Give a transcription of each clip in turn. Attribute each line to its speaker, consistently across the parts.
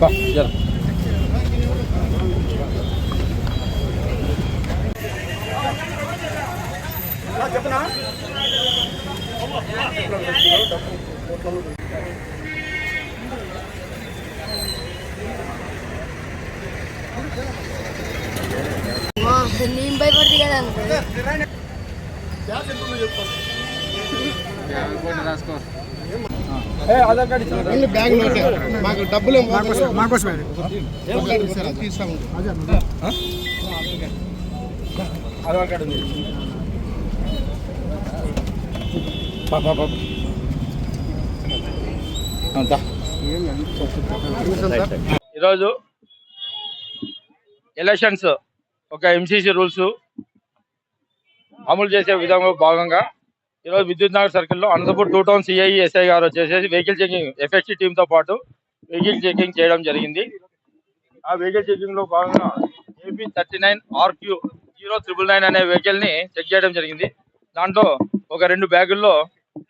Speaker 1: బా, జర.
Speaker 2: నేను భయపడుతుంది కదా అనుకో
Speaker 1: ఏ, ఆధార్ కార్డు ఇచ్చిన
Speaker 3: ఓన్లీ బ్యాగ్ నోటే మాకు డబ్బులు ఏం మాకోసమే తీస్తాము.
Speaker 1: ఆధార్ కార్డు ఉంది. బా, బా, బా. అంతా.
Speaker 4: ఈరోజు ఎలక్షన్స్ ఒక ఎంసీసీ రూల్స్ అమలు చేసే విధంగా భాగంగా ఈరోజు విద్యుత్ నగర్ సర్కిల్లో Anantapur two town CI SI గారు వచ్చేసి వెహికల్ చెకింగ్ ఎఫ్ఎస్టీ టీంతో పాటు వెహికల్ చెకింగ్ చేయడం జరిగింది. ఆ వెహికల్ చెకింగ్లో భాగంగా AP thirty nine RQ zero triple nine అనే వెహికల్ని చెక్ చేయడం జరిగింది. దాంట్లో ఒక రెండు బ్యాగుల్లో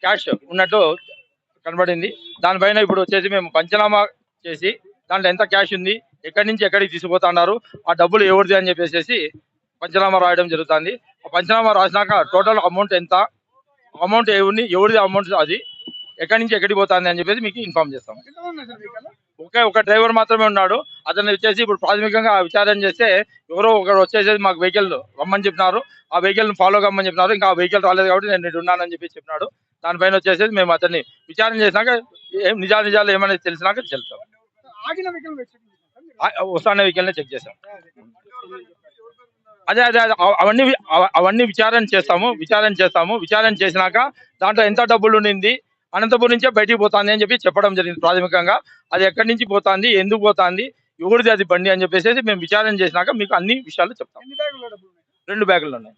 Speaker 4: క్యాష్ ఉన్నట్టు కనబడింది. దానిపైన ఇప్పుడు వచ్చేసి మేము పంచనామా చేసి దాంట్లో ఎంత క్యాష్ ఉంది ఎక్కడి నుంచి ఎక్కడికి తీసుకుపోతున్నారు ఆ డబ్బులు ఎవరిది అని చెప్పేసి పంచనామా రాయడం జరుగుతుంది. ఆ పంచనామా రాసినాక టోటల్ అమౌంట్ ఎంత అమౌంట్ ఎవరిని ఎవరిది అమౌంట్ అది? ఎక్కడి నుంచి ఎక్కడికి పోతుంది అని చెప్పేసి మీకు ఇన్ఫార్మ్ చేస్తాం. ఒకే ఒక డ్రైవర్ మాత్రమే ఉన్నాడు. అతను వచ్చేసి ఇప్పుడు ప్రాథమికంగా విచారణ చేస్తే ఎవరో ఒకరు వచ్చేసి మాకు వెహికల్ రమ్మని చెప్పినారు. ఆ వెహికల్ ఫాలో కమ్మని చెప్పినారు. ఇంకా ఆ వెహికల్ రాలేదు కాబట్టి నేను ఇటు ఉన్నానని చెప్పి చెప్పినాడు. దానిపైన వచ్చేసి మేము అతన్ని విచారణ చేసినాక ఏం నిజా నిజాలు ఏమైనా తెలిసినాక చెప్తాం. వస్తానే వెహికల్ చెక్ చేసాం అదే అదే అదే. అవ- అవన్నీ అవన్నీ విచారణ చేస్తాము విచారణ చేస్తాము. విచారణ చేసినాక దాంట్లో ఎంత డబ్బులు ఉండింది అనంతపురం నుంచే బయటికి పోతుంది అని చెప్పి చెప్పడం జరిగింది ప్రాథమికంగా. అది ఎక్కడి నుంచి పోతుంది ఎందుకు పోతుంది ఎవరిది అది బండి అని చెప్పేసి మేము విచారణ చేసినాక మీకు అన్ని విషయాలు చెప్తాం. రెండు బ్యాగులు ఉన్నాయి.